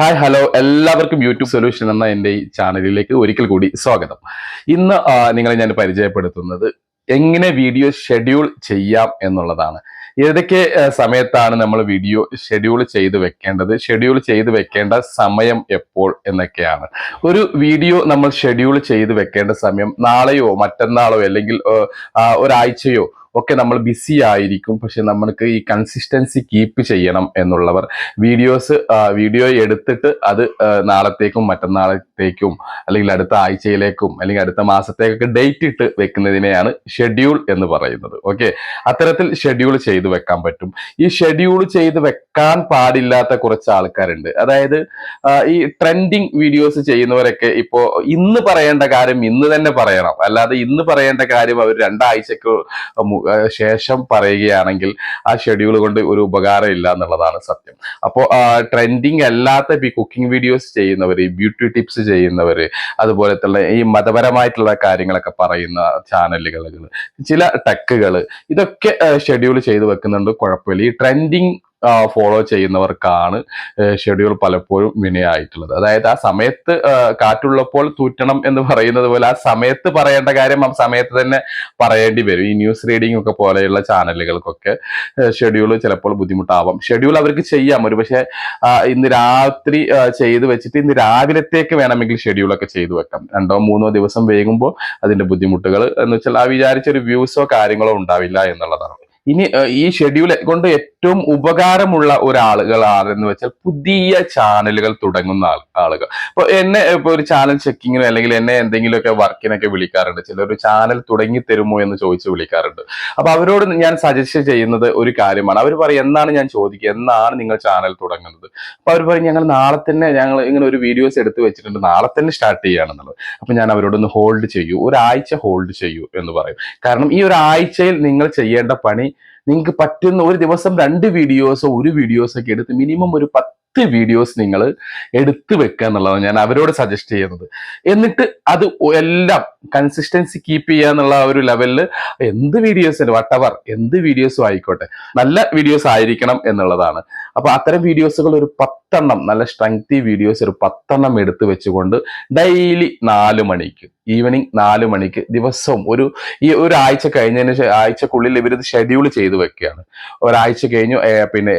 Hi hello എല്ലാവർക്കും YouTube solution എന്ന എന്റെ ഈ ചാനലിലേക്ക് ഒരിക്കൽ കൂടി സ്വാഗതം. ഇന്ന് നിങ്ങളെ ഞാൻ പരിചയപ്പെടുത്തുന്നത് എങ്ങനെ വീഡിയോ ഷെഡ്യൂൾ ചെയ്യാം എന്നുള്ളതാണ്. ഏതൊക്കെ സമയത്താണ് നമ്മൾ വീഡിയോ ഷെഡ്യൂൾ ചെയ്ത് വെക്കേണ്ടത്? ഷെഡ്യൂൾ ചെയ്ത് വെക്കേണ്ട സമയം എപ്പോൾ എന്നൊക്കെയാണ്. ഒരു വീഡിയോ നമ്മൾ ഷെഡ്യൂൾ ചെയ്ത് വെക്കേണ്ട സമയം നാളെയോ മറ്റന്നാളോ അല്ലെങ്കിൽ ഒരാഴ്ചയോ ഒക്കെ നമ്മൾ ബിസി ആയിരിക്കും. പക്ഷെ നമ്മൾക്ക് ഈ കൺസിസ്റ്റൻസി കീപ്പ് ചെയ്യണം എന്നുള്ളവർ. വീഡിയോസ് വീഡിയോ എടുത്തിട്ട് അത് നാളത്തേക്കും മറ്റന്നാളത്തേക്കും അല്ലെങ്കിൽ അടുത്ത ആഴ്ചയിലേക്കും അല്ലെങ്കിൽ അടുത്ത മാസത്തേക്കൊക്കെ ഡേറ്റ് ഇട്ട് വെക്കുന്നതിനെയാണ് ഷെഡ്യൂൾ എന്ന് പറയുന്നത്. ഓക്കെ അത്തരത്തിൽ ഷെഡ്യൂൾ ചെയ്ത് വെക്കാൻ പറ്റും. ഈ ഷെഡ്യൂൾ ചെയ്ത് വെക്കാൻ പാടില്ലാത്ത കുറച്ച് ആൾക്കാരുണ്ട്. അതായത് ഈ ട്രെൻഡിങ് വീഡിയോസ് ചെയ്യുന്നവരൊക്കെ ഇപ്പോ ഇന്ന് പറയേണ്ട കാര്യം ഇന്ന് തന്നെ പറയണം. അല്ലാതെ ഇന്ന് പറയേണ്ട കാര്യം അവർ രണ്ടാഴ്ചക്ക് ശേഷം പറയുകയാണെങ്കിൽ ആ ഷെഡ്യൂൾ കൊണ്ട് ഒരു ഉപകാരം ഇല്ല എന്നുള്ളതാണ് സത്യം. അപ്പോ ട്രെൻഡിങ് അല്ലാത്ത ഈ കുക്കിംഗ് വീഡിയോസ് ചെയ്യുന്നവർ ബ്യൂട്ടി ടിപ്സ് ചെയ്യുന്നവർ അതുപോലെ തന്നെ ഈ മതപരമായിട്ടുള്ള കാര്യങ്ങളൊക്കെ പറയുന്ന ചാനലുകൾ ചില ടെക്കുകൾ ഇതൊക്കെ ഷെഡ്യൂൾ ചെയ്ത് വെക്കുന്നുണ്ട് കുഴപ്പമില്ല. ഈ ട്രെൻഡിങ് ഫോളോ ചെയ്യുന്നവർക്കാണ് ഷെഡ്യൂൾ പലപ്പോഴും വിനയായിട്ടുള്ളത് അതായത് ആ സമയത്ത് കാറ്റുള്ളപ്പോൾ തൂറ്റണം എന്ന് പറയുന്നത് പോലെ ആ സമയത്ത് പറയേണ്ട കാര്യം ആ സമയത്ത് തന്നെ പറയേണ്ടി വരും. ഈ ന്യൂസ് റീഡിംഗ് ഒക്കെ പോലെയുള്ള ചാനലുകൾക്കൊക്കെ ഷെഡ്യൂൾ ചിലപ്പോൾ ബുദ്ധിമുട്ടാവാം. ഷെഡ്യൂൾ അവർക്ക് ചെയ്യാം. ഒരു പക്ഷേ ഇന്ന് രാത്രി ചെയ്തു വെച്ചിട്ട് ഇന്ന് രാവിലത്തേക്ക് വേണമെങ്കിൽ ഷെഡ്യൂൾ ഒക്കെ ചെയ്തു വെക്കാം. രണ്ടോ മൂന്നോ ദിവസം വൈകുമ്പോൾ അതിന്റെ ബുദ്ധിമുട്ടുകൾ എന്ന് വെച്ചാൽ ആ വിചാരിച്ചൊരു വ്യൂസോ കാര്യങ്ങളോ ഉണ്ടാവില്ല എന്നുള്ളതാണ്. ഇനി ഈ ഷെഡ്യൂൾ കൊണ്ട് ഏറ്റവും ഉപകാരമുള്ള ഒരാളുകൾ ആരെന്ന് വെച്ചാൽ പുതിയ ചാനലുകൾ തുടങ്ങുന്ന ആളുകൾ. ഇപ്പൊ എന്നെ ഇപ്പൊ ഒരു ചാനൽ ചെക്കിങ്ങിനോ അല്ലെങ്കിൽ എന്നെ എന്തെങ്കിലുമൊക്കെ വർക്കിനൊക്കെ വിളിക്കാറുണ്ട്. ചിലർ ഒരു ചാനൽ തുടങ്ങി തരുമോ എന്ന് ചോദിച്ച് വിളിക്കാറുണ്ട്. അപ്പൊ അവരോട് ഞാൻ സജസ്റ്റ് ചെയ്യുന്നത് ഒരു കാര്യമാണ്. അവർ പറയും എന്നാണ് ഞാൻ ചോദിക്കുക? എന്നാണ് നിങ്ങൾ ചാനൽ തുടങ്ങുന്നത്? അപ്പൊ അവർ പറയും ഞങ്ങൾ നാളെ തന്നെ ഞങ്ങൾ ഇങ്ങനെ ഒരു വീഡിയോസ് എടുത്ത് വെച്ചിട്ടുണ്ട്. നാളെ തന്നെ സ്റ്റാർട്ട് ചെയ്യുകയാണെന്നുള്ളത്. അപ്പൊ ഞാൻ അവരോടൊന്ന് ഹോൾഡ് ചെയ്യൂ. ഒരാഴ്ച ഹോൾഡ് ചെയ്യൂ എന്ന് പറയും. കാരണം ഈ ഒരാഴ്ചയിൽ നിങ്ങൾ ചെയ്യേണ്ട പണി നിങ്ങൾക്ക് പറ്റുന്ന ഒരു ദിവസം രണ്ട് വീഡിയോസോ ഒരു വീഡിയോസോ ഒക്കെ എടുത്ത് മിനിമം ഒരു പത്ത് വീഡിയോസ് നിങ്ങൾ എടുത്തു വെക്കുക എന്നുള്ളതാണ് ഞാൻ അവരോട് സജസ്റ്റ് ചെയ്യുന്നത്. എന്നിട്ട് അത് എല്ലാം കൺസിസ്റ്റൻസി കീപ്പ് ചെയ്യുക എന്നുള്ള ആ ഒരു ലെവലിൽ എന്ത് വീഡിയോസ് വട്ടവർ എന്ത് വീഡിയോസും ആയിക്കോട്ടെ. നല്ല വീഡിയോസ് ആയിരിക്കണം എന്നുള്ളതാണ്. അപ്പൊ അത്തരം വീഡിയോസുകൾ ഒരു പത്തെണ്ണം നല്ല സ്ട്രെങ്തി വീഡിയോസ് ഒരു പത്തെണ്ണം എടുത്തു വെച്ചുകൊണ്ട് ഡെയിലി നാല് മണിക്ക് ഈവനിങ് നാല് മണിക്ക് ദിവസവും ഒരു ഈ ഒരാഴ്ച കഴിഞ്ഞതിന് ശേ- ആഴ്ചക്കുള്ളിൽ ഇവരിത് ഷെഡ്യൂൾ ചെയ്തു വെക്കുകയാണ്. ഒരാഴ്ച കഴിഞ്ഞു പിന്നെ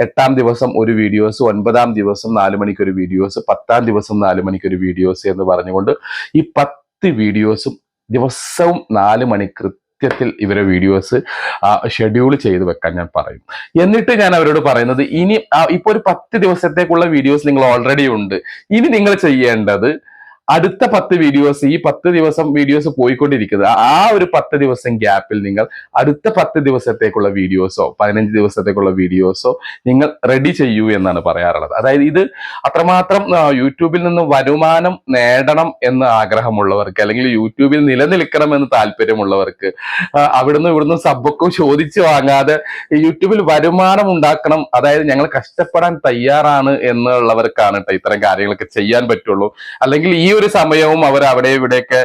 എട്ടാം ദിവസം ഒരു വീഡിയോസ് ഒൻപതാം ദിവസം നാല് മണിക്ക് ഒരു വീഡിയോസ് പത്താം ദിവസം നാല് മണിക്ക് ഒരു വീഡിയോസ് എന്ന് പറഞ്ഞുകൊണ്ട് ഈ പത്ത് വീഡിയോസും ദിവസവും നാല് മണി കൃത്യത്തിൽ ഇവരെ വീഡിയോസ് ഷെഡ്യൂൾ ചെയ്ത് വെക്കാൻ ഞാൻ പറയും. എന്നിട്ട് ഞാൻ അവരോട് പറയുന്നത് ഇനി ഇപ്പോൾ ഇപ്പൊ ഒരു പത്ത് ദിവസത്തേക്കുള്ള വീഡിയോസ് നിങ്ങൾ ഓൾറെഡി ഉണ്ട്. ഇനി നിങ്ങൾ ചെയ്യേണ്ടത് അടുത്ത പത്ത് വീഡിയോസ് ഈ പത്ത് ദിവസം വീഡിയോസ് പോയിക്കൊണ്ടിരിക്കുന്നത്. ആ- ഒരു പത്ത് ദിവസം ഗ്യാപ്പിൽ നിങ്ങൾ അടുത്ത പത്ത് ദിവസത്തേക്കുള്ള വീഡിയോസോ പതിനഞ്ച് ദിവസത്തേക്കുള്ള വീഡിയോസോ നിങ്ങൾ റെഡി ചെയ്യൂ എന്നാണ് പറയാറുള്ളത്. അതായത് ഇത് അത്രമാത്രം യൂട്യൂബിൽ നിന്ന് വരുമാനം നേടണം എന്ന് ആഗ്രഹമുള്ളവർക്ക് അല്ലെങ്കിൽ യൂട്യൂബിൽ നിലനിൽക്കണം എന്ന് താല്പര്യമുള്ളവർക്ക് അവിടുന്ന് ഇവിടുന്ന് സബ്ബൊക്കെ ചോദിച്ചു വാങ്ങാതെ യൂട്യൂബിൽ വരുമാനം ഉണ്ടാക്കണം. അതായത് ഞങ്ങൾ കഷ്ടപ്പെടാൻ തയ്യാറാണ് എന്നുള്ളവർക്കാണ് കേട്ടോ ഇത്തരം കാര്യങ്ങളൊക്കെ ചെയ്യാൻ പറ്റുള്ളൂ. അല്ലെങ്കിൽ ഈ ഒരു സമയവും അവർ അവിടെ ഇവിടെയൊക്കെ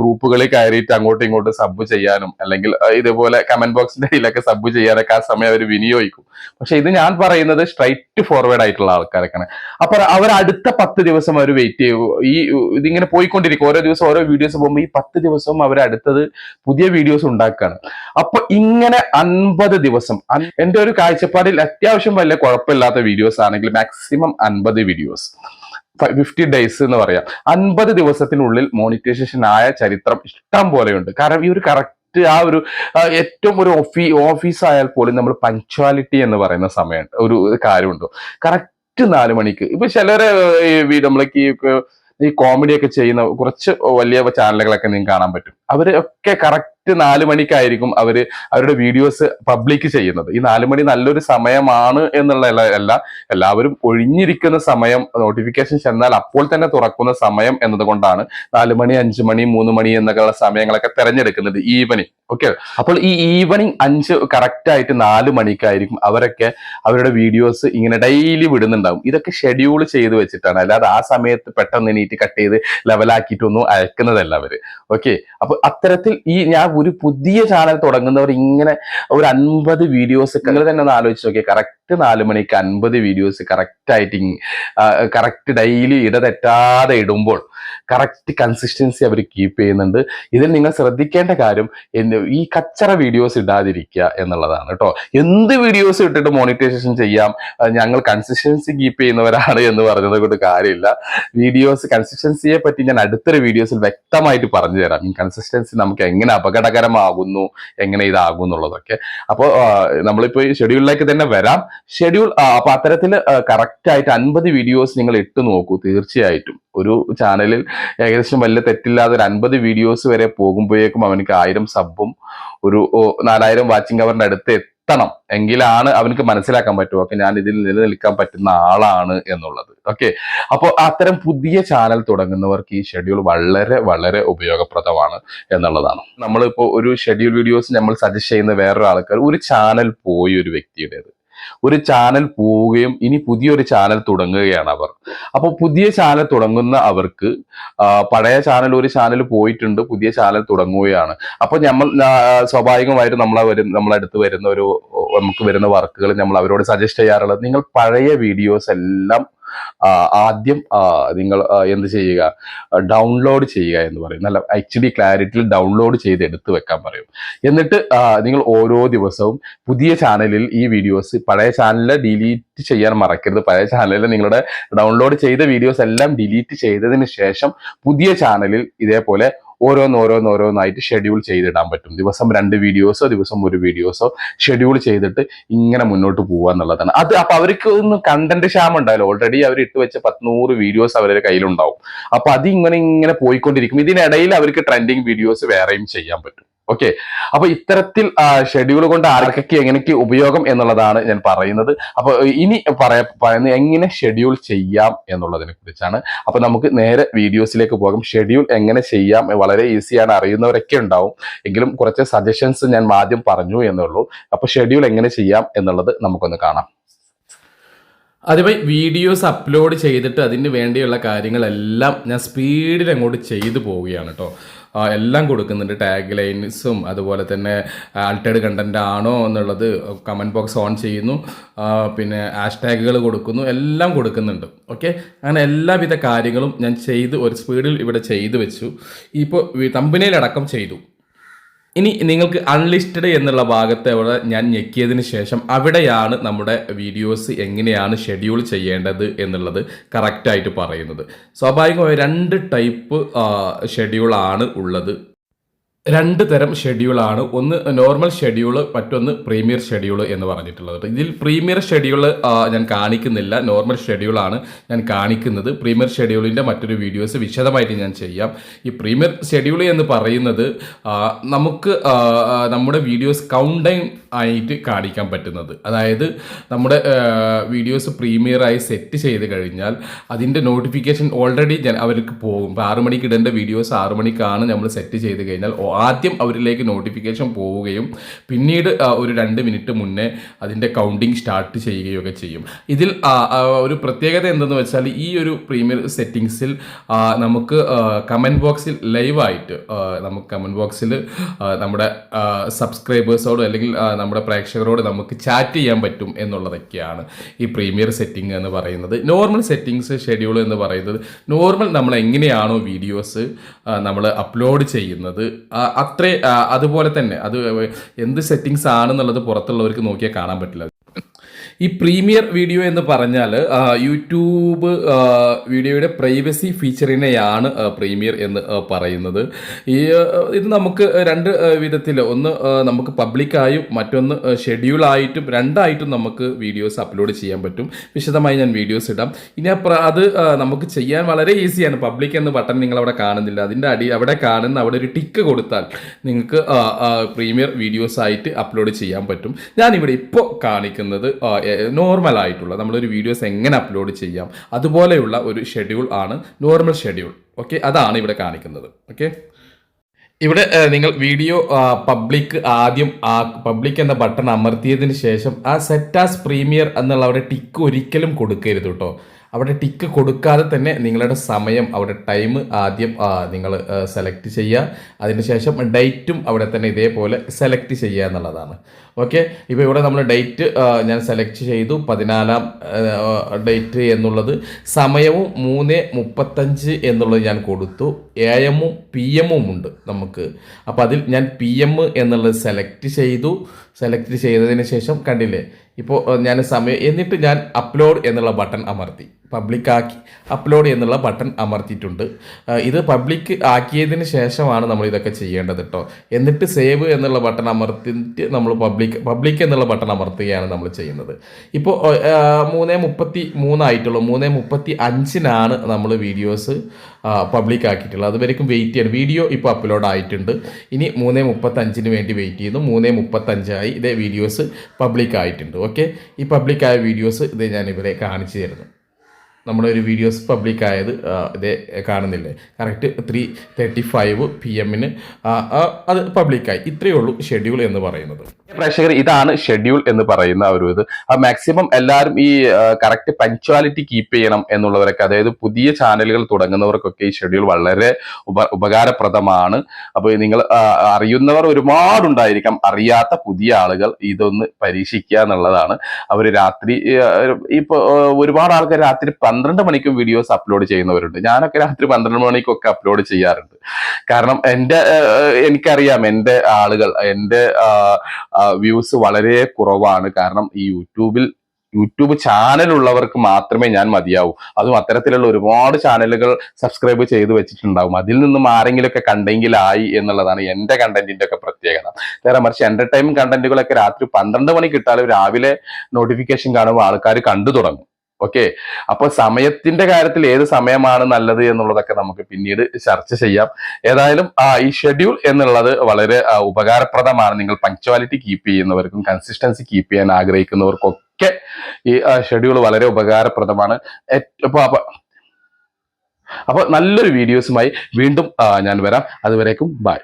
ഗ്രൂപ്പുകളിൽ കയറിയിട്ട് അങ്ങോട്ടും ഇങ്ങോട്ടും സബ് ചെയ്യാനും അല്ലെങ്കിൽ ഇതേപോലെ കമന്റ് ബോക്സിന്റെ ഇടയിലൊക്കെ സബ് ചെയ്യാനൊക്കെ ആ സമയം അവർ വിനിയോഗിക്കും. പക്ഷെ ഇത് ഞാൻ പറയുന്നത് സ്ട്രൈറ്റ് ഫോർവേഡ് ആയിട്ടുള്ള ആൾക്കാരൊക്കെയാണ്. അപ്പൊ അവർ അടുത്ത പത്ത് ദിവസം അവർ വെയിറ്റ് ചെയ്യൂ. ഈ ഇതിങ്ങനെ പോയിക്കൊണ്ടിരിക്കും. ഓരോ ദിവസം ഓരോ വീഡിയോസ് പോകുമ്പോൾ ഈ പത്ത് ദിവസവും അവർ അടുത്തത് പുതിയ വീഡിയോസ് ഉണ്ടാക്കുകയാണ് അപ്പൊ ഇങ്ങനെ അൻപത് ദിവസം എന്റെ ഒരു കാഴ്ചപ്പാടിൽ അത്യാവശ്യം വലിയ കുഴപ്പമില്ലാത്ത വീഡിയോസ് ആണെങ്കിൽ മാക്സിമം അൻപത് വീഡിയോസ് ഫിഫ്റ്റി ഡേയ്സ് എന്ന് പറയാം. അൻപത് ദിവസത്തിനുള്ളിൽ മോണിറ്റൈസേഷൻ ആയ ചരിത്രം ഇഷ്ടം പോലെയുണ്ട്. കാരണം ഈ ഒരു കറക്റ്റ് ആ ഒരു ഏറ്റവും ഒരു ഓഫീ ഓഫീസ് ആയാൽ പോലും നമ്മൾ പഞ്ച്വാലിറ്റി എന്ന് പറയുന്ന സമയം ഒരു കാര്യമുണ്ട്. കറക്റ്റ് നാല് മണിക്ക്. ഇപ്പൊ ചിലരെ നമ്മളേക്ക് ഈ കോമഡിയൊക്കെ ചെയ്യുന്ന കുറച്ച് വലിയ ചാനലുകളൊക്കെ നിങ്ങൾക്ക് കാണാൻ പറ്റും. അവരൊക്കെ കറക്റ്റ് നാല് മണിക്കായിരിക്കും അവർ അവരുടെ വീഡിയോസ് പബ്ലിക് ചെയ്യുന്നത്. ഈ നാല് മണി നല്ലൊരു സമയമാണ് എന്നുള്ള അല്ല എല്ലാവരും ഒഴിഞ്ഞിരിക്കുന്ന സമയം നോട്ടിഫിക്കേഷൻ ചെന്നാൽ അപ്പോൾ തന്നെ തുറക്കുന്ന സമയം എന്നതുകൊണ്ടാണ് നാല് മണി അഞ്ച് മണി മൂന്ന് മണി എന്നൊക്കെയുള്ള സമയങ്ങളൊക്കെ തെരഞ്ഞെടുക്കുന്നത് ഈവനിങ്. ഓക്കെ അപ്പോൾ ഈ ഈവനിങ് അഞ്ച് കറക്റ്റ് ആയിട്ട് നാല് മണിക്കായിരിക്കും അവരൊക്കെ അവരുടെ വീഡിയോസ് ഇങ്ങനെ ഡെയിലി വിടുന്നുണ്ടാവും. ഇതൊക്കെ ഷെഡ്യൂൾ ചെയ്ത് വെച്ചിട്ടാണ്. അല്ലാതെ ആ സമയത്ത് പെട്ടെന്ന് എണീറ്റ് കട്ട് ചെയ്ത് ലെവലാക്കിയിട്ടൊന്നും അയക്കുന്നതല്ല അവർ. ഓക്കെ അപ്പൊ അത്തരത്തിൽ ഈ ഞാൻ ഒരു പുതിയ ചാനൽ തുടങ്ങുന്നവർ ഇങ്ങനെ ഒരു അൻപത് വീഡിയോസ് നിങ്ങൾ തന്നെ ഒന്ന് ആലോചിച്ച് നോക്കിയാൽ കറക്റ്റ് നാല് മണിക്ക് അൻപത് വീഡിയോസ് കറക്റ്റ് ആയിട്ട് കറക്റ്റ് ഡെയിലി ഇടതെറ്റാതെ ഇടുമ്പോൾ കറക്റ്റ് കൺസിസ്റ്റൻസി അവർ കീപ്പ് ചെയ്യുന്നുണ്ട്. ഇതിൽ നിങ്ങൾ ശ്രദ്ധിക്കേണ്ട കാര്യം ഈ കച്ചറ വീഡിയോസ് ഇടാതിരിക്കുക എന്നുള്ളതാണ് കേട്ടോ. എന്ത് വീഡിയോസ് ഇട്ടിട്ട് മോണിറ്റൈസേഷൻ ചെയ്യാം? ഞങ്ങൾ കൺസിസ്റ്റൻസി കീപ്പ് ചെയ്യുന്നവരാണ് എന്ന് പറഞ്ഞത് കൊണ്ട് കാര്യമില്ല. വീഡിയോസ് കൺസിസ്റ്റൻസിയെ പറ്റി ഞാൻ അടുത്തൊരു വീഡിയോസിൽ വ്യക്തമായിട്ട് പറഞ്ഞു തരാം ഈ കൺസിസ്റ്റൻസി നമുക്ക് എങ്ങനെ അപകടകരമാകുന്നു എങ്ങനെ ഇതാകും എന്നുള്ളതൊക്കെ. അപ്പോൾ നമ്മളിപ്പോൾ ഈ ഷെഡ്യൂളിലേക്ക് തന്നെ വരാം. ഷെഡ്യൂൾ അപ്പൊ അത്തരത്തിൽ കറക്റ്റ് ആയിട്ട് അൻപത് വീഡിയോസ് നിങ്ങൾ ഇട്ട് നോക്കൂ തീർച്ചയായിട്ടും. ഒരു ചാനലിൽ ഏകദേശം വലിയ തെറ്റില്ലാതെ ഒരു അൻപത് വീഡിയോസ് വരെ പോകുമ്പോഴേക്കും അവനക്ക് ആയിരം സബും ഒരു നാലായിരം വാച്ചിങ് അവറിന്റെ അടുത്ത് എത്തണം. എങ്കിലാണ് അവനക്ക് മനസ്സിലാക്കാൻ പറ്റും ഓക്കെ ഞാൻ ഇതിൽ നിലനിൽക്കാൻ പറ്റുന്ന ആളാണ് എന്നുള്ളത്. ഓക്കെ അപ്പോൾ അത്തരം പുതിയ ചാനൽ തുടങ്ങുന്നവർക്ക് ഈ ഷെഡ്യൂൾ വളരെ വളരെ ഉപയോഗപ്രദമാണ് എന്നുള്ളതാണ്. നമ്മളിപ്പോൾ ഒരു ഷെഡ്യൂൾ വീഡിയോസ് നമ്മൾ സജസ്റ്റ് ചെയ്യുന്ന വേറൊരാൾക്കാർ ഒരു ചാനൽ പോയി ഒരു വ്യക്തിയുടേത്. ഒരു ചാനൽ പോവുകയും ഇനി പുതിയൊരു ചാനൽ തുടങ്ങുകയാണ് അവർ. അപ്പോൾ പുതിയ ചാനൽ തുടങ്ങുന്ന അവർക്ക് പഴയ ചാനൽ ഒരു ചാനൽ പോയിട്ടുണ്ട് പുതിയ ചാനൽ തുടങ്ങുകയാണ്. അപ്പൊ നമ്മൾ സ്വാഭാവികമായിട്ട് നമ്മളെ വരും നമ്മളടുത്ത് വരുന്ന ഒരു നമുക്ക് വരുന്ന വർക്കുകൾ നമ്മൾ അവരോട് സജസ്റ്റ് ചെയ്യാറുള്ളത് നിങ്ങൾ പഴയ വീഡിയോസ് എല്ലാം ആദ്യം നിങ്ങൾ എന്ത് ചെയ്യുക? ഡൗൺലോഡ് ചെയ്യുക എന്ന് പറയും. നല്ല എച്ച് ഡി ക്ലാരിറ്റിയിൽ ഡൗൺലോഡ് ചെയ്ത് എടുത്ത് വെക്കാൻ പറയും. എന്നിട്ട് നിങ്ങൾ ഓരോ ദിവസവും പുതിയ ചാനലിൽ ഈ വീഡിയോസ് പഴയ ചാനലിൽ ഡിലീറ്റ് ചെയ്യാൻ മറക്കരുത്. പഴയ ചാനലിൽ നിങ്ങളുടെ ഡൗൺലോഡ് ചെയ്ത വീഡിയോസ് എല്ലാം ഡിലീറ്റ് ചെയ്തതിന് ശേഷം പുതിയ ചാനലിൽ ഇതേപോലെ ഓരോന്ന് ഓരോന്ന് ഓരോന്നായിട്ട് ഷെഡ്യൂൾ ചെയ്തിടാൻ പറ്റും. ദിവസം രണ്ട് വീഡിയോസോ ദിവസം ഒരു വീഡിയോസോ ഷെഡ്യൂൾ ചെയ്തിട്ട് ഇങ്ങനെ മുന്നോട്ട് പോവുക എന്നുള്ളതാണ്. അത് അപ്പൊ അവർക്ക് ഒന്ന് കണ്ടന്റ് ക്ഷാമം ഉണ്ടായാലും ഓൾറെഡി അവർ ഇട്ട് വെച്ച പത്തുനൂറ് വീഡിയോസ് അവരുടെ കയ്യിലുണ്ടാവും. അപ്പൊ അത് ഇങ്ങനെ ഇങ്ങനെ പോയിക്കൊണ്ടിരിക്കും. ഇതിനിടയിൽ അവർക്ക് ട്രെൻഡിങ് വീഡിയോസ് വേറെയും ചെയ്യാൻ പറ്റും. ഓക്കെ അപ്പൊ ഇത്തരത്തിൽ ഷെഡ്യൂൾ കൊണ്ട് ആർക്കൊക്കെ എങ്ങനെയൊക്കെ ഉപയോഗം എന്നുള്ളതാണ് ഞാൻ പറയുന്നത്. അപ്പൊ ഇനി പറയ പറയുന്നത് എങ്ങനെ ഷെഡ്യൂൾ ചെയ്യാം എന്നുള്ളതിനെ കുറിച്ചാണ്. അപ്പൊ നമുക്ക് നേരെ വീഡിയോസിലേക്ക് പോകാം. ഷെഡ്യൂൾ എങ്ങനെ ചെയ്യാം വളരെ ഈസിയാണ് അറിയുന്നവരൊക്കെ ഉണ്ടാവും. എങ്കിലും കുറച്ച് സജഷൻസ് ഞാൻ ആദ്യം പറഞ്ഞു എന്നുള്ളൂ അപ്പൊ ഷെഡ്യൂൾ എങ്ങനെ ചെയ്യാം എന്നുള്ളത് നമുക്കൊന്ന് കാണാം. അതുപോലെ വീഡിയോസ് അപ്ലോഡ് ചെയ്തിട്ട് അതിന് വേണ്ടിയുള്ള കാര്യങ്ങളെല്ലാം ഞാൻ സ്പീഡിൽ അങ്ങോട്ട് ചെയ്തു പോവുകയാണ് കേട്ടോ എല്ലാം കൊടുക്കുന്നുണ്ട്. ടാഗ് ലൈൻസും അതുപോലെ തന്നെ ആൾട്ടേഡ് കണ്ടന്റ് ആണോ എന്നുള്ളത് കമന്റ് ബോക്സ് ഓൺ ചെയ്യുന്നു. പിന്നെ ഹാഷ് ടാഗുകൾ കൊടുക്കുന്നു. എല്ലാം കൊടുക്കുന്നുണ്ട്. ഓക്കെ അങ്ങനെ എല്ലാവിധ കാര്യങ്ങളും ഞാൻ ചെയ്ത് ഒരു സ്പീഡിൽ ഇവിടെ ചെയ്തു വെച്ചു. ഇപ്പോൾ തമ്പനയിലടക്കം ചെയ്തു. ഇനി നിങ്ങൾക്ക് അൺലിസ്റ്റഡ് എന്നുള്ള ഭാഗത്ത് അവിടെ ഞാൻ ഞെക്കിയതിന് ശേഷം അവിടെയാണ് നമ്മുടെ വീഡിയോസ് എങ്ങനെയാണ് ഷെഡ്യൂൾ ചെയ്യേണ്ടത് എന്നുള്ളത് കറക്റ്റായിട്ട് പറയുന്നത്. സ്വാഭാവികമായി രണ്ട് ടൈപ്പ് ഷെഡ്യൂളാണ് ഉള്ളത്. രണ്ട് തരം ഷെഡ്യൂളാണ് ഒന്ന് നോർമൽ ഷെഡ്യൂൾ മറ്റൊന്ന് പ്രീമിയർ ഷെഡ്യൂൾ എന്ന് പറഞ്ഞിട്ടുള്ളത്. ഇതിൽ പ്രീമിയർ ഷെഡ്യൂൾ ഞാൻ കാണിക്കുന്നില്ല. നോർമൽ ഷെഡ്യൂളാണ് ഞാൻ കാണിക്കുന്നത്. പ്രീമിയർ ഷെഡ്യൂളിന്റെ മറ്റൊരു വീഡിയോസ് വിശദമായിട്ട് ഞാൻ ചെയ്യാം. ഈ പ്രീമിയർ ഷെഡ്യൂൾ എന്ന് പറയുന്നത് നമുക്ക് നമ്മുടെ വീഡിയോസ് കൗണ്ട് ആയിട്ട് കാണിക്കാൻ പറ്റുന്നത്. അതായത് നമ്മുടെ വീഡിയോസ് പ്രീമിയറായി സെറ്റ് ചെയ്ത് കഴിഞ്ഞാൽ അതിന്റെ നോട്ടിഫിക്കേഷൻ ഓൾറെഡി അവർക്ക് പോകും. ഇപ്പോൾ ആറ് മണിക്ക് ഇടേണ്ട വീഡിയോസ് ആറു മണിക്കാണ് നമ്മൾ സെറ്റ് ചെയ്ത് കഴിഞ്ഞാൽ ആദ്യം അവരിലേക്ക് നോട്ടിഫിക്കേഷൻ പോവുകയും പിന്നീട് ഒരു രണ്ട് മിനിറ്റ് മുന്നേ അതിന്റെ കൗണ്ടിങ് സ്റ്റാർട്ട് ചെയ്യുകയൊക്കെ ചെയ്യും. ഇതിൽ ഒരു പ്രത്യേകത എന്തെന്ന് വെച്ചാൽ ഈ ഒരു പ്രീമിയർ സെറ്റിങ്സിൽ നമുക്ക് കമന്റ് ബോക്സിൽ ലൈവായിട്ട് നമുക്ക് കമന്റ് ബോക്സിൽ നമ്മുടെ സബ്സ്ക്രൈബേഴ്സോട് അല്ലെങ്കിൽ നമ്മുടെ പ്രേക്ഷകരോട് നമുക്ക് ചാറ്റ് ചെയ്യാൻ പറ്റും എന്നുള്ളതൊക്കെയാണ് ഈ പ്രീമിയർ സെറ്റിംഗ് എന്ന് പറയുന്നത്. നോർമൽ സെറ്റിംഗ്സ് ഷെഡ്യൂൾ എന്ന് പറയുന്നത് നോർമൽ നമ്മൾ എങ്ങനെയാണോ വീഡിയോസ് നമ്മൾ അപ്ലോഡ് ചെയ്യുന്നത്. അത്രേ അതുപോലെ തന്നെ അത് എന്ത് സെറ്റിങ്സ് ആണെന്നുള്ളത് പുറത്തുള്ളവർക്ക് നോക്കിയാൽ കാണാൻ പറ്റില്ല. ഈ പ്രീമിയർ വീഡിയോ എന്ന് പറഞ്ഞാൽ യൂട്യൂബ് വീഡിയോയുടെ പ്രൈവസി ഫീച്ചറിനെയാണ് പ്രീമിയർ എന്ന് പറയുന്നത്. ഈ ഇത് നമുക്ക് രണ്ട് വിധത്തിൽ ഒന്ന് നമുക്ക് പബ്ലിക്കായും മറ്റൊന്ന് ഷെഡ്യൂൾ ആയിട്ടും രണ്ടായിട്ടും നമുക്ക് വീഡിയോസ് അപ്ലോഡ് ചെയ്യാൻ പറ്റും. വിശദമായി ഞാൻ വീഡിയോസ് ഇടാം. ഇനി അത് നമുക്ക് ചെയ്യാൻ വളരെ ഈസിയാണ്. പബ്ലിക് എന്ന് ബട്ടൺ നിങ്ങൾ അവിടെ കാണുന്നില്ല. അതിന്റെ അടി അവിടെ കാണുന്ന അവിടെ ഒരു ടിക്ക് കൊടുത്താൽ നിങ്ങൾക്ക് പ്രീമിയർ വീഡിയോസ് ആയിട്ട് അപ്ലോഡ് ചെയ്യാൻ പറ്റും. ഞാനിവിടെ ഇപ്പോൾ കാണിക്കുന്നത് നോർമൽ ആയിട്ടുള്ള നമ്മളൊരു വീഡിയോസ് എങ്ങനെ അപ്ലോഡ് ചെയ്യാം അതുപോലെയുള്ള ഒരു ഷെഡ്യൂൾ ആണ് നോർമൽ ഷെഡ്യൂൾ. ഓക്കെ? അതാണ് ഇവിടെ കാണിക്കുന്നത്. ഓക്കെ? ഇവിടെ നിങ്ങൾ വീഡിയോ പബ്ലിക് ആദ്യം പബ്ലിക് എന്ന ബട്ടൺ അമർത്തിയതിന് ശേഷം ആ സെറ്റ് ആസ് പ്രീമിയർ എന്നുള്ള അവിടെ ടിക്ക് ഒരിക്കലും കൊടുക്കരുത് കേട്ടോ. അവിടെ ടിക്ക് കൊടുക്കാതെ തന്നെ നിങ്ങളുടെ സമയം അവിടെ ടൈം ആദ്യം നിങ്ങൾ സെലക്ട് ചെയ്യുക. അതിനുശേഷം ഡേറ്റും അവിടെ തന്നെ ഇതേപോലെ സെലക്ട് ചെയ്യുക എന്നുള്ളതാണ്. ഓക്കെ? ഇപ്പോൾ ഇവിടെ നമ്മൾ ഡേറ്റ് ഞാൻ സെലക്ട് ചെയ്തു. പതിനാലാം ഡേറ്റ് എന്നുള്ളത് സമയവും മൂന്ന് മുപ്പത്തഞ്ച് എന്നുള്ളത് ഞാൻ കൊടുത്തു. എ എമ്മും പി എമ്മും ഉണ്ട് നമുക്ക്. അപ്പോൾ അതിൽ ഞാൻ പി എം എന്നുള്ളത് സെലക്ട് ചെയ്തു. സെലക്ട് ചെയ്തതിന് ശേഷം കണ്ടില്ലേ? ഇപ്പോൾ ഞാൻ സമയം എന്നിട്ട് ഞാൻ അപ്ലോഡ് എന്നുള്ള ബട്ടൺ അമർത്തി. പബ്ലിക് ആക്കി അപ്ലോഡ് എന്നുള്ള ബട്ടൺ അമർത്തിയിട്ടുണ്ട്. ഇത് പബ്ലിക് ആക്കിയതിന് ശേഷമാണ് നമ്മൾ ഇതൊക്കെ ചെയ്യേണ്ടത് കേട്ടോ എന്നിട്ട് സേവ് എന്നുള്ള ബട്ടൺ അമർത്തിയിട്ട് നമ്മൾ പബ്ലിക് പബ്ലിക് എന്നുള്ള ബട്ടൺ അമർത്തുകയാണ് നമ്മൾ ചെയ്യുന്നത്. ഇപ്പോൾ മൂന്ന് മുപ്പത്തി മൂന്നായിട്ടുള്ളൂ മൂന്ന് മുപ്പത്തി അഞ്ചിനാണ് നമ്മൾ വീഡിയോസ് പബ്ലിക് ആക്കിയിട്ടുള്ളത്. അതുവരെക്കും വെയിറ്റ് ചെയ്യണം. വീഡിയോ ഇപ്പോൾ അപ്ലോഡ് ആയിട്ടുണ്ട്. ഇനി മൂന്ന് മുപ്പത്തഞ്ചിന് വേണ്ടി വെയിറ്റ് ചെയ്യുന്നു. മൂന്ന് മുപ്പത്തഞ്ചായി ഇതേ വീഡിയോസ് പബ്ലിക് ആയിട്ടുണ്ട്. ഓക്കെ? ഈ പബ്ലിക്കായ വീഡിയോസ് ഇത് ഞാൻ ഇവരെ കാണിച്ചു തരുന്നു. നമ്മുടെ ഒരു വീഡിയോസ് പബ്ലിക് ആയത് ഇതേ കാണുന്നില്ലേ? Correct three thirty five P എമ്മിന് അത് പബ്ലിക്കായി ഇത്രയേ ഉള്ളൂ ഷെഡ്യൂൾ എന്ന് പറയുന്നത്. പ്രേക്ഷകർ ഇതാണ് ഷെഡ്യൂൾ എന്ന് പറയുന്ന ഒരു ഇത്. മാക്സിമം എല്ലാവരും ഈ കറക്റ്റ് പഞ്ച്വാലിറ്റി കീപ്പ് ചെയ്യണം എന്നുള്ളവരൊക്കെ അതായത് പുതിയ ചാനലുകൾ തുടങ്ങുന്നവർക്കൊക്കെ ഈ ഷെഡ്യൂൾ വളരെ ഉപ ഉപകാരപ്രദമാണ്. അപ്പോൾ നിങ്ങൾ അറിയുന്നവർ ഒരുപാടുണ്ടായിരിക്കാം. അറിയാത്ത പുതിയ ആളുകൾ ഇതൊന്ന് പരീക്ഷിക്കുക എന്നുള്ളതാണ്. അവർ രാത്രി ഇപ്പോൾ ഒരുപാട് ആൾക്കാർ രാത്രി പന്ത്രണ്ട് മണിക്കും വീഡിയോസ് അപ്ലോഡ് ചെയ്യുന്നവരുണ്ട്. ഞാനൊക്കെ രാത്രി പന്ത്രണ്ട് മണിക്കൊക്കെ അപ്ലോഡ് ചെയ്യാറുണ്ട്. കാരണം എന്റെ എനിക്കറിയാം എന്റെ ആളുകൾ എന്റെ വ്യൂസ് വളരെ കുറവാണ്. കാരണം ഈ യൂട്യൂബിൽ യൂട്യൂബ് ചാനൽ ഉള്ളവർക്ക് മാത്രമേ ഞാൻ മതിയാവൂ. അതും അത്തരത്തിലുള്ള ഒരുപാട് ചാനലുകൾ സബ്സ്ക്രൈബ് ചെയ്ത് വെച്ചിട്ടുണ്ടാവും. അതിൽ നിന്നും ആരെങ്കിലുമൊക്കെ കണ്ടെങ്കിലായി എന്നുള്ളതാണ് എന്റെ കണ്ടന്റിന്റെ ഒക്കെ പ്രത്യേകത. നേരെ മറിച്ച് എന്റർടൈൻമെന്റ് കണ്ടന്റുകളൊക്കെ രാത്രി പന്ത്രണ്ട് മണി കിട്ടാതെ രാവിലെ നോട്ടിഫിക്കേഷൻ കാണുമ്പോൾ ആൾക്കാർ കണ്ടു തുടങ്ങും. ഓക്കെ അപ്പൊ സമയത്തിന്റെ കാര്യത്തിൽ ഏത് സമയമാണ് നല്ലത് എന്നുള്ളതൊക്കെ നമുക്ക് പിന്നീട് ചർച്ച ചെയ്യാം. ഏതായാലും ആ ഈ ഷെഡ്യൂൾ എന്നുള്ളത് വളരെ ഉപകാരപ്രദമാണ്. നിങ്ങൾ പങ്ക്ച്വാലിറ്റി കീപ്പ് ചെയ്യുന്നവർക്കും കൺസിസ്റ്റൻസി കീപ്പ് ചെയ്യാൻ ആഗ്രഹിക്കുന്നവർക്കൊക്കെ ഈ ഷെഡ്യൂൾ വളരെ ഉപകാരപ്രദമാണ്. അപ്പൊ നല്ലൊരു വീഡിയോസുമായി വീണ്ടും ഞാൻ വരാം. അതുവരേക്കും ബൈ